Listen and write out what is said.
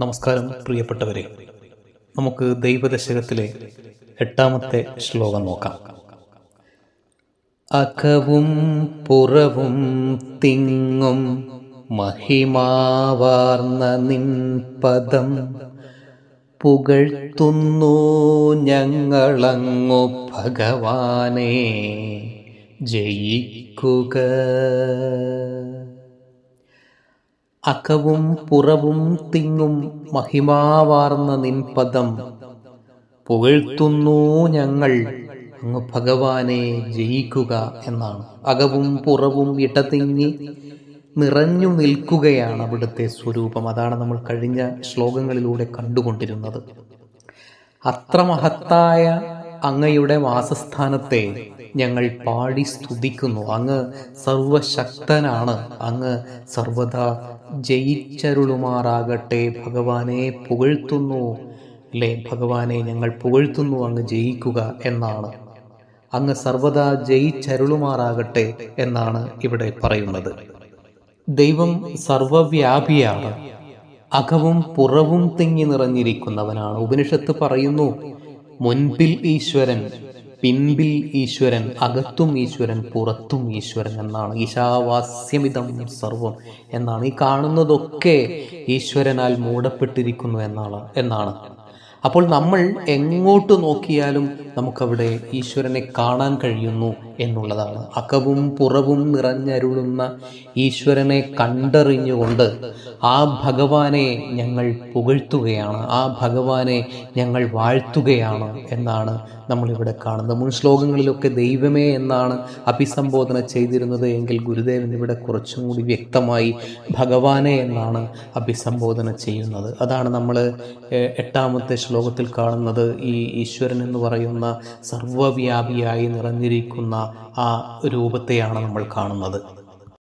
നമസ്കാരം പ്രിയപ്പെട്ടവരെ. നമുക്ക് ദൈവദശകത്തിലെ എട്ടാമത്തെ ശ്ലോകം നോക്കാം. അകവും പുറവും തിങ്ങും മഹിമാവാർന്ന നിൻ പദം പുകഴ്ത്തുന്നു ഞങ്ങളങ്ങു ഭഗവാനെ ജയിക്കുക. അകവും പുറവും തിങ്ങും മഹിമാവാർന്ന നിൻപദം പുകഴ്ത്തുന്നു ഞങ്ങൾ. അങ്ങ് ഭഗവാനെ ജയിക്കുക എന്നാണ്. അകവും പുറവും ഇടതിങ്ങി നിറഞ്ഞു നിൽക്കുകയാണ് അവിടുത്തെ സ്വരൂപം. അതാണ് നമ്മൾ കഴിഞ്ഞ ശ്ലോകങ്ങളിലൂടെ കണ്ടുകൊണ്ടിരുന്നത്. അത്ര മഹത്തായ അങ്ങയുടെ വാസസ്ഥാനത്തെ ഞങ്ങൾ പാടി സ്തുതിക്കുന്നു. അങ്ങ് സർവശക്തനാണ്. അങ്ങ് സർവദാ ജയിച്ചരുളുമാറാകട്ടെ. ഭഗവാനെ പുകഴ്ത്തുന്നു. അല്ലേ ഭഗവാനെ ഞങ്ങൾ പുകഴ്ത്തുന്നു. അങ്ങ് ജയിക്കുക എന്നാണ്. അങ്ങ് സർവദാ ജയിച്ചരുളുമാറാകട്ടെ എന്നാണ് ഇവിടെ പറയുന്നത്. ദൈവം സർവവ്യാപിയാണ്. അകവും പുറവും തിങ്ങി നിറഞ്ഞിരിക്കുന്നവനാണ്. ഉപനിഷത്ത് പറയുന്നു മുൻപിൽ ഈശ്വരൻ പിൻപിൽ ഈശ്വരൻ അകത്തും ഈശ്വരൻ പുറത്തും ഈശ്വരൻ എന്നാണ്. ഈശാവാസ്യമിതം സർവം എന്നാണ്. ഈ കാണുന്നതൊക്കെ ഈശ്വരനാൽ മൂടപ്പെട്ടിരിക്കുന്നു എന്നാണ് എന്നാണ്. അപ്പോൾ നമ്മൾ എങ്ങോട്ട് നോക്കിയാലും നമുക്കവിടെ ഈശ്വരനെ കാണാൻ കഴിയുന്നു. എന്നുള്ളതാണ്. അകവും പുറവും നിറഞ്ഞരുളുന്ന ഈശ്വരനെ കണ്ടറിഞ്ഞുകൊണ്ട് ആ ഭഗവാനെ ഞങ്ങൾ പുകഴ്ത്തുകയാണ് ആ ഭഗവാനെ ഞങ്ങൾ വാഴ്ത്തുകയാണ് എന്നാണ് നമ്മളിവിടെ കാണുന്നത്. മുൻ ശ്ലോകങ്ങളിലൊക്കെ ദൈവമേ എന്നാണ് അഭിസംബോധന ചെയ്തിരുന്നത് എങ്കിൽ ഗുരുദേവൻ ഇവിടെ കുറച്ചും കൂടി വ്യക്തമായി ഭഗവാനെ എന്നാണ് അഭിസംബോധന ചെയ്യുന്നത്. അതാണ് നമ്മൾ എട്ടാമത്തെ ശ്ലോകത്തിൽ കാണുന്നത് ഈ ഈശ്വരൻ എന്ന് പറയുന്ന സർവവ്യാപിയായി നിറഞ്ഞിരിക്കുന്ന ആ രൂപത്തെയാണ് നമ്മൾ കാണുന്നത്.